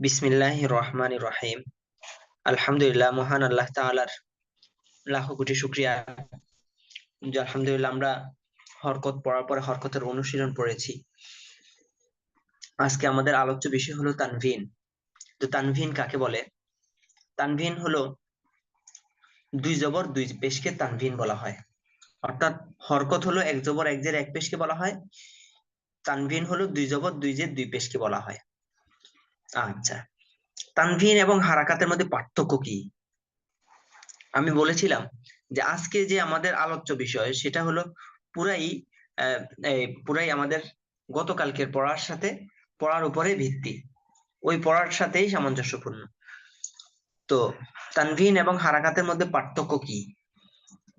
বিসমিল্লাহ রহমান রহিম আলহামদুলিল্লাহ, মহান আল্লাহ তাআলার লাখো কোটি শুক্রিয়া। আলহামদুলিল্লাহ আমরা হরকত পড়ার পরে হরকতের অনুশীলন পড়েছি। আজকে আমাদের আলোচ্য বিষয় হলো তানভিন। তো তানভিন কাকে বলে? তানভিন হলো দুই জবর, দুই পেশকে তানভিন বলা হয়। অর্থাৎ হরকত হলো এক জবর, এক জের, এক পেশকে বলা হয়। তানভিন হলো দুই জবর, দুই জের, দুই পেশকে বলা হয়। আচ্ছা। তানভিন এবং হারাকাতের মধ্যে পার্থক্য কি? আমি বলেছিলাম যে আজকে যে আমাদের আলোচ্য বিষয় সেটা হলো পুরাই পুরাই আমাদের গতকালকের পড়ার সাথে পড়ার উপরে ভিত্তি। ওই পড়ার সাথেই সামঞ্জস্যপূর্ণ। তো তানভিন এবং হারাকাতের মধ্যে পার্থক্য কি?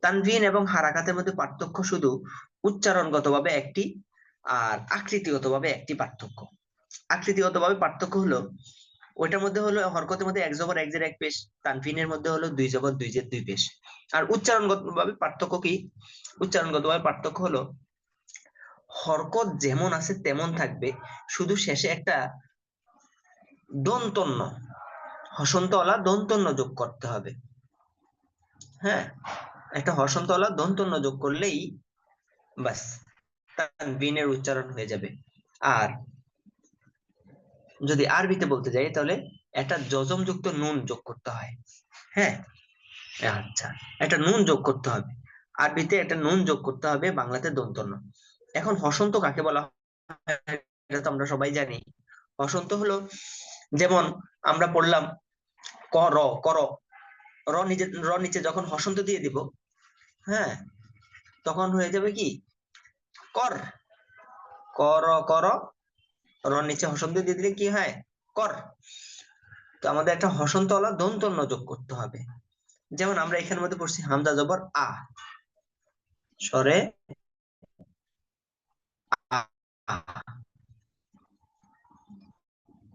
তানভিন এবং হারাকাতের মধ্যে পার্থক্য শুধু উচ্চারণগতভাবে একটি আর আকৃতিগতভাবে একটি পার্থক্য। আকৃতিগতভাবে পার্থক্য হলো, ওইটার মধ্যে হলো হরকতের মধ্যে এক জবর, এক জের, এক পেশ, তানফিনের মধ্যে হলো দুই জবর, দুই জের, দুই পেশ। আর উচ্চারণগত ভাবে পার্থক্য কি? উচ্চারণগত ভাবে পার্থক্য হলো, হরকত যেমন আছে তেমন থাকবে, শুধু শেষে একটা দন্তন্য হসন্তওয়ালা দন্তন্য যোগ করতে হবে। হ্যাঁ? একটা হসন্তওয়ালা দন্তন্য যোগ করলেই বাস তানবিনের উচ্চারণ হয়ে যাবে। আর যদি আরবিতে বলতে যাই, তাহলে একটা যুক্ত নুন যোগ করতে হয়। হ্যাঁ? আচ্ছা একটা নুন যোগ করতে হবে। আরবিতে একটা নুন যোগ করতে হবে, বাংলাতে দন্তন্য। এখন হসন্ত কাকে বলা এটা তো আমরা সবাই জানি। হসন্ত হলো, যেমন আমরা পড়লাম ক, র কর র। নিচে র নিচে যখন হসন্ত দিয়ে দিব হ্যাঁ? তখন হয়ে যাবে কি? কর। কর কর র নিচে হসন্ত দিয়ে দিলে কি হয়? কর। তো আমাদের একটা হসন্তওয়ালা দন্তন্য যোগ করতে হবে। যেমন আমরা এখানের মধ্যে পড়ছি হামজা জবর আ। স্বরে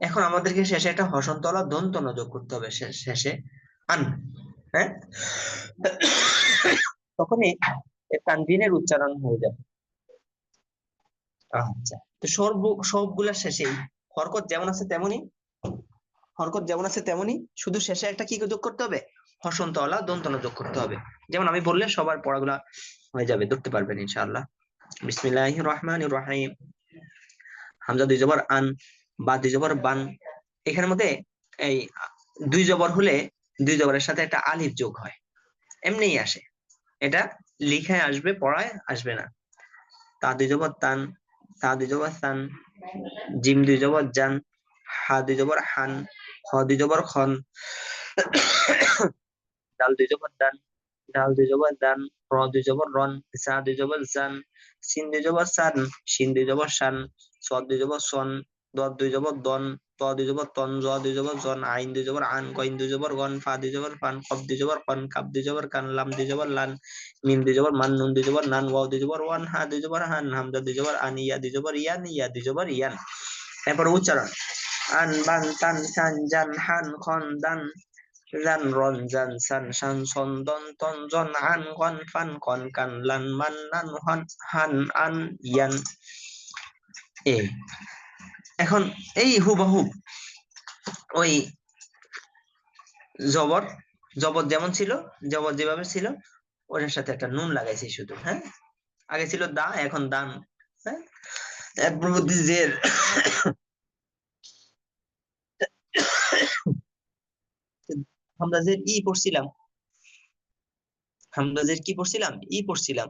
এখন আমাদেরকে শেষে একটা হসন্তওয়ালা দন্তন্য যোগ করতে হবে শেষে। আন। হ্যাঁ? তখনই তানবিনের উচ্চারণ হয়ে যাবে। আচ্ছা। তো সর্ব, সবগুলা শেষেই। হরকত যেমন আছে তেমনই। হরকত যেমন আছে তেমনই। শুধু শেষে একটা কি যোগ করতে হবে? হসন্তওয়ালা দন্তন যোগ করতে হবে। যেমন আমি বললে সবার পড়াগুলা হয়ে যাবে, ধরতে পারবেন ইনশাআল্লাহ। বিসমিল্লাহির রহমানির রহিম হামজা দুই জবর আন, বা দুই জবর বান। এখানের মধ্যে এই দুই জবর হলে দুই জবরের সাথে একটা আলিফ যোগ হয়। এমনিই আসে। এটা লিখায় আসবে, পড়ায় আসবে না। তা দুই জবর তান তা দুই জবর সান জিম দুই জবর জান হা দুই জবর হান খ দুই জবর খন ডাল দুই জবর দান ডাল দুই জবর দান র দুই জবর রন সা দুই জবর জান সিন দুই জবর সান সিন দুই জবর সান স দুই জবর সন দ দুই জবর দন ত দুই জবর তন জ দুই জবর জন আইন দুই জবর আন কইন দুই জবর গন ফা দুই জবর ফান কব দুই জবর কন কাপ দুই জবর কান লাম দুই জবর লান মিম দুই জবর মান নুন দুই জবর নান ওয়াও দুই জবর ওয়ান হা দুই জবর হান হামজা দুই জবর আন ইয়া দুই জবর ইয়ান ইয়া দুই জবর ইয়ান এরপর উচ্চারণ আন বান তান সান জান হান খন দান জান রন জান সান শান সন দন তন জন আন গন ফান কন কান লান মান নান হন হান আন ইয়ান এ এখন এই হুবাহু ওই জবর জবর যেমন ছিল, জবর যেভাবে ছিল, ওটার সাথে একটা নুন লাগাইছি শুধু হ্যাঁ? আগে ছিল দা, এখন দান হ্যাঁ? জের হামদাজের ই পড়ছিলাম। হামদাজের কি পড়ছিলাম? ই পড়ছিলাম।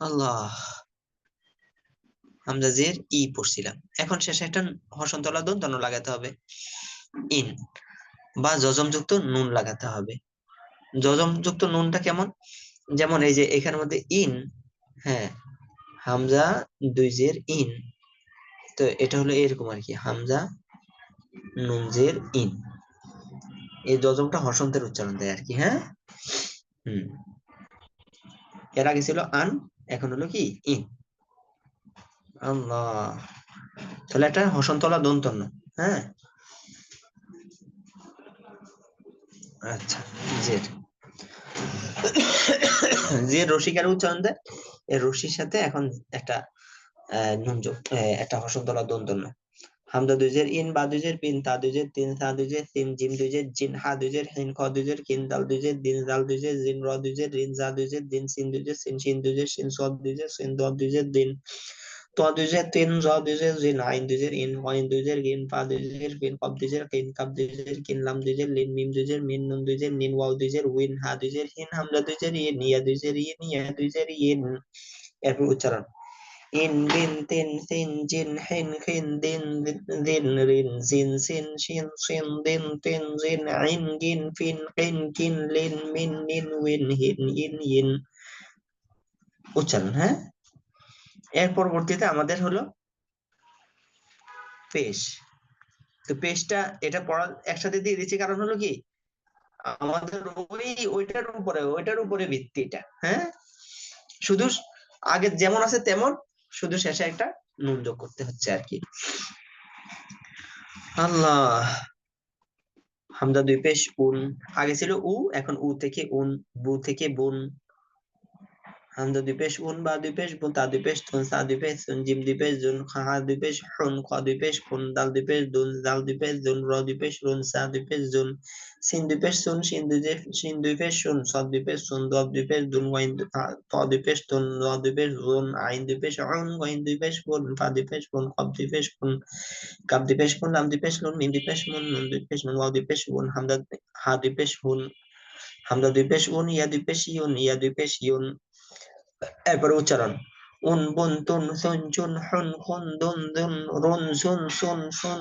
আল্লাহ। হামজাজের ই পড়ছিলাম। এখন শেষে একটা হসন্তলা দন্তন লাগাতে হবে। ইন বা যজম যুক্ত নুন লাগাতে হবে। যজম যুক্ত নুনটা কেমন? যেমন এই যে এখানের মধ্যে ইন হ্যাঁ হামজা দুই জের ইন। তো এটা হলো এরকম আর কি, হামজা নুন জের ইন। এই যজমটা হসন্তের উচ্চারণ দেয় আর কি হ্যাঁ? হুম। এর আগে ছিল আন, এখন হলো কি? ইন। আল্লাহ তাহলে একটা হসন্তলা দন্তন্য হ্যাঁ আচ্ছা জের রসিকার উচ্চারণ দেয় এই রশির সাথে এখন একটা নুন একটা হসন্তলা দন্তন্য হামদা দুইজের ইন বা দুইজের বিন তা দুইজের তিন সা দুইজের জিম জিন হা দুইজের হিন খ কিন দাল দিন দাল দুইজের জিন র দুইজের রিন জা দুইজের দিন সিন দুইজের সিন সিন দুইজের সিন সিন দিন ত দুইজের তিন জ দুইজের জিন আইন দুইজের ইন ওয়াইন দুইজের গিন পা দুইজের বিন কব দুইজের কিন কাব দুইজের কিন লাম দুইজের লিন মিম দুইজের মিন নুন দুইজের নিন ওয়াও দুইজের উইন হা দুইজের হিন হামলা দুইজের ইন ইয়া দুইজের ইন ইয়া দুইজের ইন এরপর উচ্চারণ ইন বিন তিন সিন জিন হিন খিন দিন দিন রিন জিন সিন শিন সিন দিন তিন জিন আইন গিন ফিন কিন কিন লিন মিন নিন উইন হিন ইন ইন উচ্চারণ হ্যাঁ এর পরবর্তীতে আমাদের হলো পেশ। তো পেশটা এটা পড়া একসাথে দিয়ে দিচ্ছি, কারণ হলো কি? আমাদের ওই, ওইটার উপরে ওইটার উপরে ভিত্তিটা হ্যাঁ? শুধু আগে যেমন আছে তেমন, শুধু শেষে একটা নুন যোগ করতে হচ্ছে আর কি। আল্লাহ! হামদা দুই পেশ, উন। আগে ছিল উ, এখন উ থেকে উন, বু থেকে বুন। হামদা দুই পেশ উন বা দুই পেশ বুন তা দুই পেশ থুন সা দুই পেশ সুন জিম দুই পেশ জুন খা দুই পেশ হুন খ দুই পেশ খুন দাল দুই পেশ দুন দাল দুই পেশ জুন র দুই পেশ রুন সা দুই পেশ জুন সিন দুই পেশ সুন সিন দুই সিন দুই পেশ সুন স দুই পেশ সুন দ দুই পেশ দুন ওয়াইন ত দুই পেশ তুন র দুই পেশ জুন আইন দুই পেশ উন ওয়াইন দুই পেশ বুন ফা দুই পেশ বুন কব দুই পেশ বুন কাব দুই পেশ বুন লাম দুই এরপরে উচ্চারণ। উন, বুন, তুন, সুন, চুন, হুন, খুন, দুন দুন, রুন, সুন সুন সুন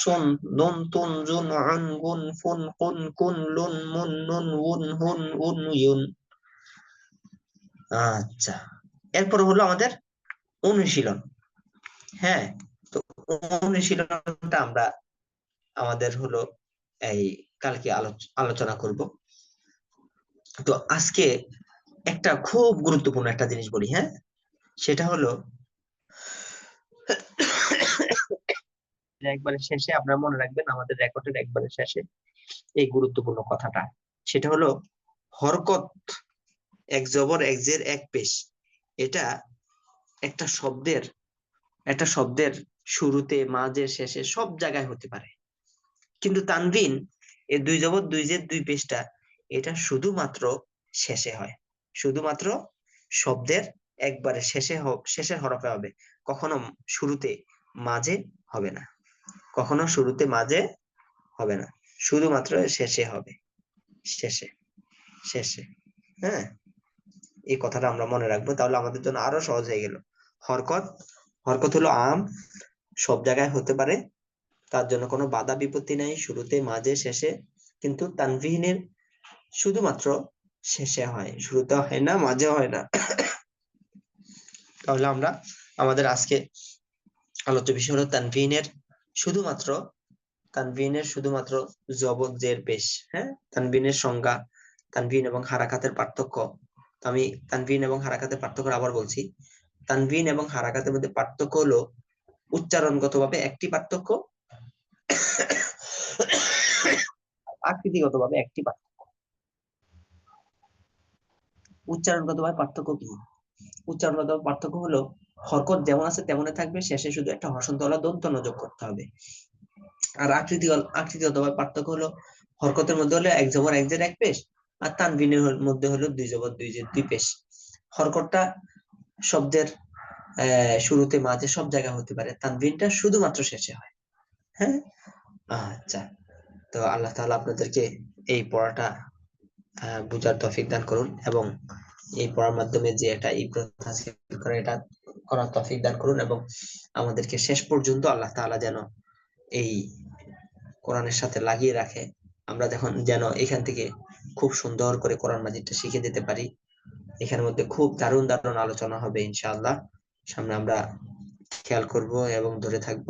সুন, দুন, তুন, জুন উন গুন, ফুন, কুন কুন, লুন, মুন, নুন, উন, হুন, উন, ইউন। আচ্ছা। এরপর হলো আমাদের অনুশীলন। হ্যাঁ তো অনুশীলনটা আমরা আমাদের হলো এই কালকে আলোচনা করব। তো আজকে একটা খুব গুরুত্বপূর্ণ একটা জিনিস বলি হ্যাঁ? সেটা হলো একবারে শেষে আপনারা মনে রাখবেন আমাদের রেকর্ডের একবারে শেষে এই গুরুত্বপূর্ণ কথাটা। সেটা হলো হরকত এক জবর, এক জের, এক পেশ। এটা একটা শব্দের একটা শব্দের শুরুতে, মাঝে, শেষে সব জায়গায় হতে পারে। কিন্তু তানবিন এই দুই জবর, দুই জের, দুই পেশটা, এটা শুধুমাত্র শেষে হয়। শুধুমাত্র শব্দের একবারে শেষে শেষের হরফে হবে। কখনো শুরুতে মাঝে হবে না। কখনো শুরুতে মাঝে হবে না। শুধুমাত্র শেষে হবে। শেষে শেষে হ্যাঁ? এই কথাটা আমরা মনে রাখব। তাহলে আমাদের জন্য আরও সহজ হয়ে গেল। হরকত হরকত হলো আম। সব জায়গায় হতে পারে। তার জন্য কোনো বাধা বিপত্তি নাই। শুরুতে, মাঝে, শেষে। কিন্তু তানভিনের শুধুমাত্র শেষে হয়, শুরুতে হয় না, মাঝে হয় না। তাহলে আমরা আমাদের আজকে আলোচ্য বিষয় হলো তানভিনের শুধুমাত্র তানভিনের শুধুমাত্র জবত জের পেশ হ্যাঁ? তানভিনের সংজ্ঞা, তানভিন এবং হারাকাতের পার্থক্য। আমি তানভিন এবং হারাকাতের পার্থক্য আবার বলছি। তানভিন এবং হারাকাতের মধ্যে পার্থক্য হলো উচ্চারণগতভাবে একটি পার্থক্য আকৃতিগতভাবে একটি পার্থক্য। উচ্চারণগতভাবে পার্থক্য কি? উচ্চারণগত পার্থক্য হলো, হরকত যেমন আছে তেমনই থাকবে, শেষে শুধু একটা হসন্তলা দন্ত যোগ করতে হবে। আর আকৃতি আকৃতিগতভাবে পার্থক্য হলো, হরকতের মধ্যে হলো এক জবর এক জের এক পেশ, আর তানবিনের মধ্যে হলো দুই জবর দুই জের দুই পেশ। হরকতটা শব্দের শুরুতে মাঝে সব জায়গা হতে পারে, তানবিনটা শুধুমাত্র শেষে হয়। হ্যাঁ? আচ্ছা। তো আল্লাহ তাআলা আপনাদেরকে এই পড়াটা বুঝার তফিক দান করুন এবং এই পড়ার মাধ্যমে যে এটা এই প্রথা করে এটা করার তফিক দান করুন এবং আমাদেরকে শেষ পর্যন্ত আল্লাহ তাআলা যেন এই কোরআনের সাথে লাগিয়ে রাখে। আমরা যখন যেন এখান থেকে খুব সুন্দর করে কোরআন মাজিদটা শিখে দিতে পারি, এখানের মধ্যে খুব দারুণ দারুণ আলোচনা হবে ইনশাআল্লাহ। সামনে আমরা খেয়াল করব এবং ধরে থাকব।